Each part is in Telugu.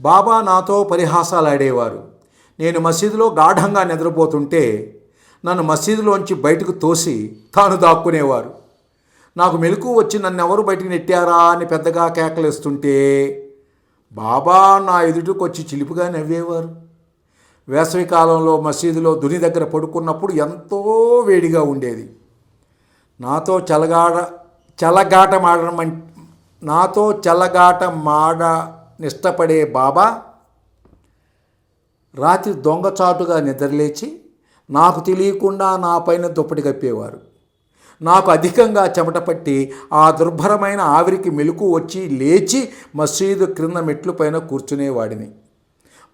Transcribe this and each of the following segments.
బాబా నాతో పరిహాసాలు ఆడేవారు నేను మసీదులో గాఢంగా నిద్రపోతుంటే నన్ను మసీదులోంచి బయటకు తోసి తాను దాక్కునేవారు. నాకు మెలకు వచ్చి నన్ను ఎవరు బయటికి నెట్టారా అని పెద్దగా కేకలేస్తుంటే బాబా నా ఎదుటికి వచ్చి చిలిపిగా నవ్వేవారు. వేసవి కాలంలో మసీదులో దుని దగ్గర పడుకున్నప్పుడు ఎంతో వేడిగా ఉండేది. నాతో చలగాడ చల్లగాట మాడడం నాతో చల్లగాట మాడ నిష్టపడే బాబా రాత్రి దొంగచాటుగా నిద్రలేచి నాకు తెలియకుండా నా పైన దుప్పటి కప్పేవారు. నాకు అధికంగా చెమట పట్టి ఆ దుర్భరమైన ఆవిరికి మెలకు వచ్చి లేచి మసీదు క్రింద మెట్లు పైన కూర్చునేవాడిని.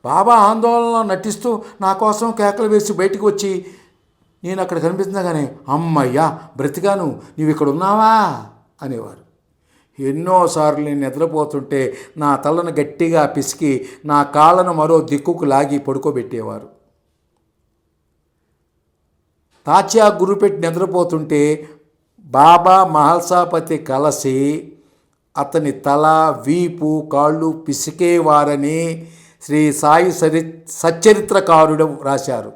బాబా ఆందోళనలో నటిస్తూ నా కోసం కేకలు వేసి బయటికి వచ్చి నేను అక్కడ కనిపించగానే అమ్మయ్యా బ్రతికాను నీవు ఇక్కడ ఉన్నావా? అనేవారు. ఎన్నోసార్లు నేను నిద్రపోతుంటే నా తలను గట్టిగా పిసికి నా కాళ్ళను మరో దిక్కుకు లాగి పడుకోబెట్టేవారు. తాచ్యా గురుపెట్టి నిద్రపోతుంటే బాబా మహల్సాపతి కలసి అతని తల వీపు కాళ్ళు పిసికేవారని శ్రీ సాయి సరి సచ్చరిత్రకారుడు రాశారు.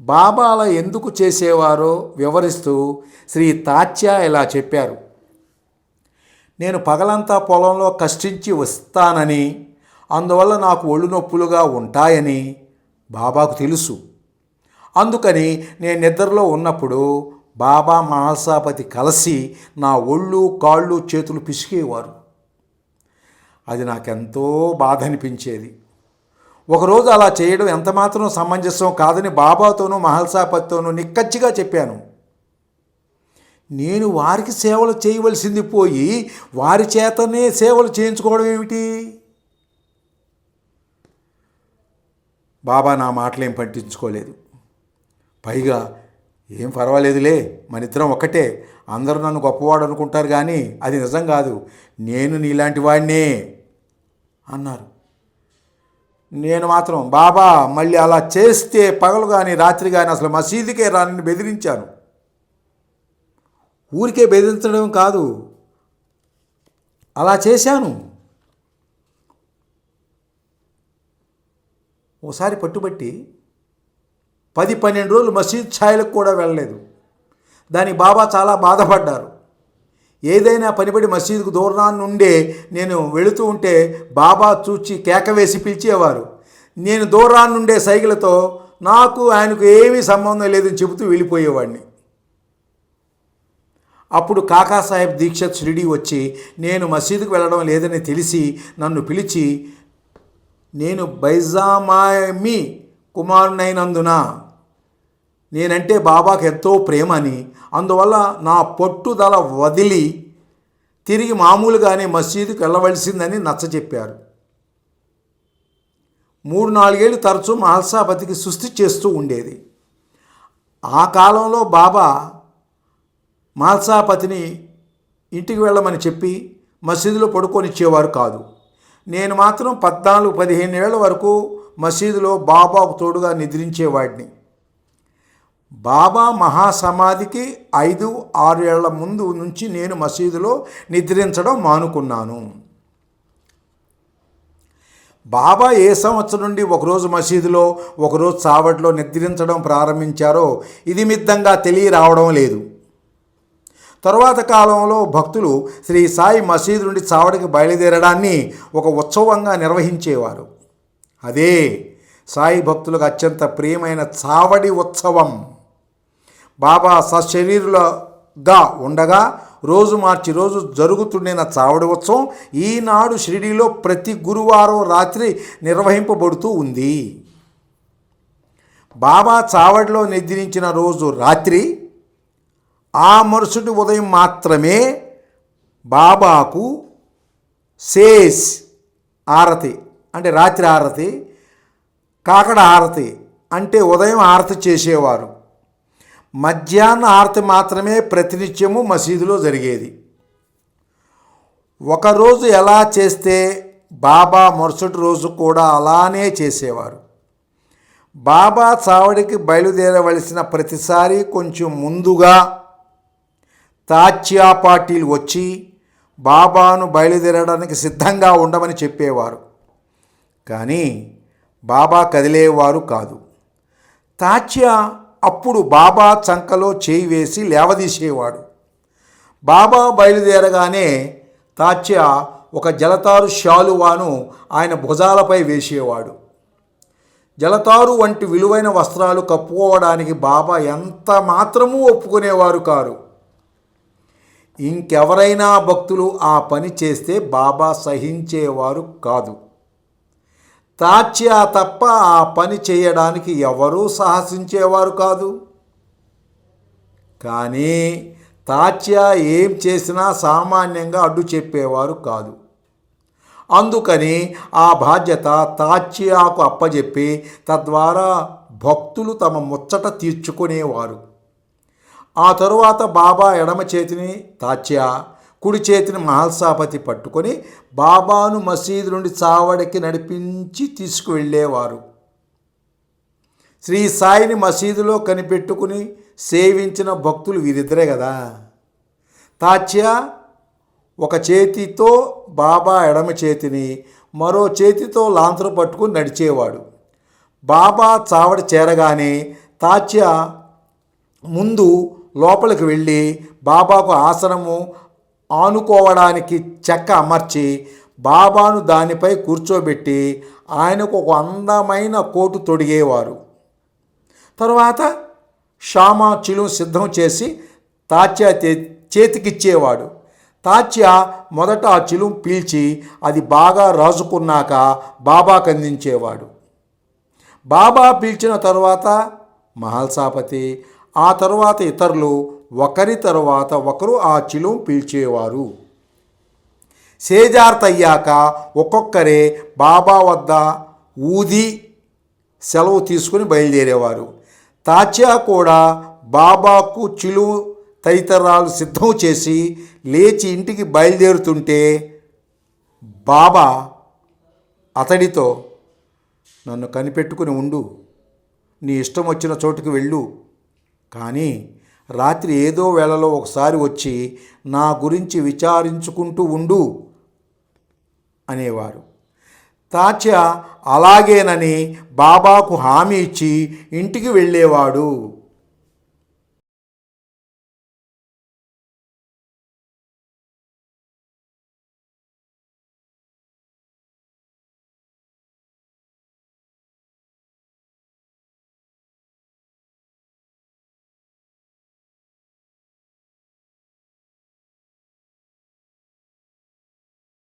బాబాల ఎందుకు చేసేవారో వివరిస్తూ శ్రీ తాచ్యా ఇలా చెప్పారు. నేను పగలంతా పొలంలో కష్టించి వస్తానని అందువల్ల నాకు ఒళ్ళు నొప్పులుగా ఉంటాయని బాబాకు తెలుసు. అందుకని నేను నిద్రలో ఉన్నప్పుడు బాబా మహల్సాపతి కలిసి నా ఒళ్ళు కాళ్ళు చేతులు పిసికేవారు. అది నాకెంతో బాధ అనిపించేది ఒకరోజు అలా చేయడం ఎంతమాత్రం సమంజసం కాదని బాబాతోనూ మహల్సాపతితోనూ నిక్కచ్చిగా చెప్పాను. నేను వారికి సేవలు చేయవలసింది పోయి వారి చేతనే సేవలు చేయించుకోవడం ఏమిటి? బాబా నా మాటలేం పట్టించుకోలేదు. పైగా ఏం పర్వాలేదులే మన ఇద్దరం ఒకటే అందరూ నన్ను గొప్పవాడు అనుకుంటారు కానీ అది నిజం కాదు. నేను నీలాంటి వాడినే అన్నారు. నేను మాత్రం బాబా మళ్ళీ అలా చేస్తే పగలు కానీ రాత్రి కానీ అసలు మసీదుకే రానని బెదిరించాను. ఊరికే బెదిరించడం కాదు. అలా చేశాను. ఓసారి పట్టుబట్టి పది పన్నెండు రోజులు మసీద్ ఛాయలకు కూడా వెళ్ళలేదు. దానికి బాబా చాలా బాధపడ్డారు. ఏదైనా పనిపడి మసీదుకు దూరాన్ని ఉండే నేను వెళుతూ ఉంటే బాబా చూచి కేక వేసి పిలిచేవారు. నేను దూరాన్ని ఉండే సైకిలతో నాకు ఆయనకు ఏమీ సంబంధం లేదని చెబుతూ వెళ్ళిపోయేవాడిని. అప్పుడు కాకాసాహెబ్ దీక్షత్ షిరిడి వచ్చి నేను మసీదుకు వెళ్ళడం లేదని తెలిసి నన్ను పిలిచి నేను బైజామామి కుమారునైనందున నేనంటే బాబాకు ఎంతో ప్రేమ అని అందువల్ల నా పట్టుదల వదిలి తిరిగి మామూలుగానే మసీదుకు వెళ్ళవలసిందని నచ్చజెప్పారు. మూడు నాలుగేళ్ళు తరచూ మహల్సాపతికి సుస్థి చేస్తూ ఉండేది. ఆ కాలంలో బాబా మాల్సాపతిని ఇంటికి వెళ్ళమని చెప్పి మసీదులో పడుకొనిచ్చేవారు కాదు. నేను మాత్రం పద్నాలుగు పదిహేను ఏళ్ళ వరకు మసీదులో బాబాకు తోడుగా నిద్రించేవాడిని. బాబా మహాసమాధికి ఐదు ఆరు ఏళ్ళ ముందు నుంచి నేను మసీదులో నిద్రించడం మానుకున్నాను. బాబా ఏ సంవత్సరం నుండి ఒకరోజు మసీదులో ఒకరోజు చావట్లో నిద్రించడం ప్రారంభించారో ఇది మిద్దంగా తెలియరావడం లేదు. తరువాత కాలంలో భక్తులు శ్రీ సాయి మసీదు నుండి చావడికి బయలుదేరడాన్ని ఒక ఉత్సవంగా నిర్వహించేవారు. అదే సాయి భక్తులకు అత్యంత ప్రియమైన చావడి ఉత్సవం. బాబా సశరీరులుగా ఉండగా రోజు మార్చి రోజు జరుగుతుండిన చావడి ఉత్సవం. ఈనాడు షిరిడీలో ప్రతి గురువారం రాత్రి నిర్వహింపబడుతూ ఉంది. బాబా చావడిలో నిద్రించిన రోజు రాత్రి ఆ మరుసటి ఉదయం మాత్రమే బాబాకు సేస్ ఆరతి అంటే రాత్రి ఆరతి కాకడ ఆరతి అంటే ఉదయం ఆరతి చేసేవారు. మధ్యాహ్న ఆరతి మాత్రమే ప్రతినిత్యము మసీదులో జరిగేది. ఒకరోజు ఎలా చేస్తే బాబా మరుసటి రోజు కూడా అలానే చేసేవారు. బాబా చావడికి బయలుదేరవలసిన ప్రతిసారి కొంచెం ముందుగా తాత్యా పార్టీలు వచ్చి బాబాను బయలుదేరడానికి సిద్ధంగా ఉండమని చెప్పేవారు. కానీ బాబా కదిలేవారు కాదు. తాచ్య అప్పుడు బాబా చంకలో చేయి వేసి లేవదీసేవాడు. బాబా బయలుదేరగానే తాచ్య ఒక జలతారు శాలువాను ఆయన భుజాలపై వేసేవాడు. జలతారు వంటి విలువైన వస్త్రాలు కప్పుకోవడానికి బాబా ఎంత మాత్రమూ ఒప్పుకునేవారు కారు. ఇంకెవరైనా భక్తులు ఆ పని చేస్తే బాబా సహించేవారు కాదు. తాచ్యా తప్ప ఆ పని చేయడానికి ఎవరూ సాహసించేవారు కాదు. కానీ తాచ్యా ఏం చేసినా సామాన్యంగా అడ్డు చెప్పేవారు కాదు. అందుకని ఆ బాధ్యత తాచ్యాకు అప్పజెప్పి తద్వారా భక్తులు తమ ముచ్చట తీర్చుకునేవారు. ఆ తరువాత బాబా ఎడమ చేతిని తాచ్య కుడి చేతిని మహల్సాపతి పట్టుకొని బాబాను మసీదు నుండి చావడికి నడిపించి తీసుకువెళ్ళేవారు. శ్రీ సాయిని మసీదులో కనిపెట్టుకుని సేవించిన భక్తులు వీరిద్దరే కదా. తాచ్య ఒక చేతితో బాబా ఎడమ చేతిని మరో చేతితో లాంతరు పట్టుకుని నడిచేవాడు. బాబా చావడి చేరగానే తాచ్య ముందు లోపలికి వెళ్ళి బాబాకు ఆసనము ఆనుకోవడానికి చెక్క అమర్చి బాబాను దానిపై కూర్చోబెట్టి ఆయనకు ఒక అందమైన కోటు తొడిగేవారు. తరువాత షామా చిలుం సిద్ధం చేసి తాచ్య చేతికిచ్చేవాడు. తాచ్య మొదట ఆ చిలుం పీల్చి అది బాగా రాజుకున్నాక బాబాకు అందించేవాడు. బాబా పీల్చిన తర్వాత మహల్సాపతి ఆ తరువాత ఇతరులు ఒకరి తరువాత ఒకరు ఆ చిలుం పీల్చేవారు. సేజార్తయ్యాక ఒక్కొక్కరే బాబా వద్ద ఊది సెలవు తీసుకుని బయలుదేరేవారు. తాచ్యా కూడా బాబాకు చిలు తదితరాలు సిద్ధం చేసి లేచి ఇంటికి బయలుదేరుతుంటే బాబా అతడితో నన్ను కనిపెట్టుకుని ఉండు. నీ ఇష్టం వచ్చిన చోటుకి వెళ్ళు. కానీ రాత్రి ఏదో వేళలో ఒకసారి వచ్చి నా గురించి విచారించుకుంటూ ఉండు అనేవారు. తాచ్య అలాగేనని బాబాకు హామీ ఇచ్చి ఇంటికి వెళ్ళేవాడు.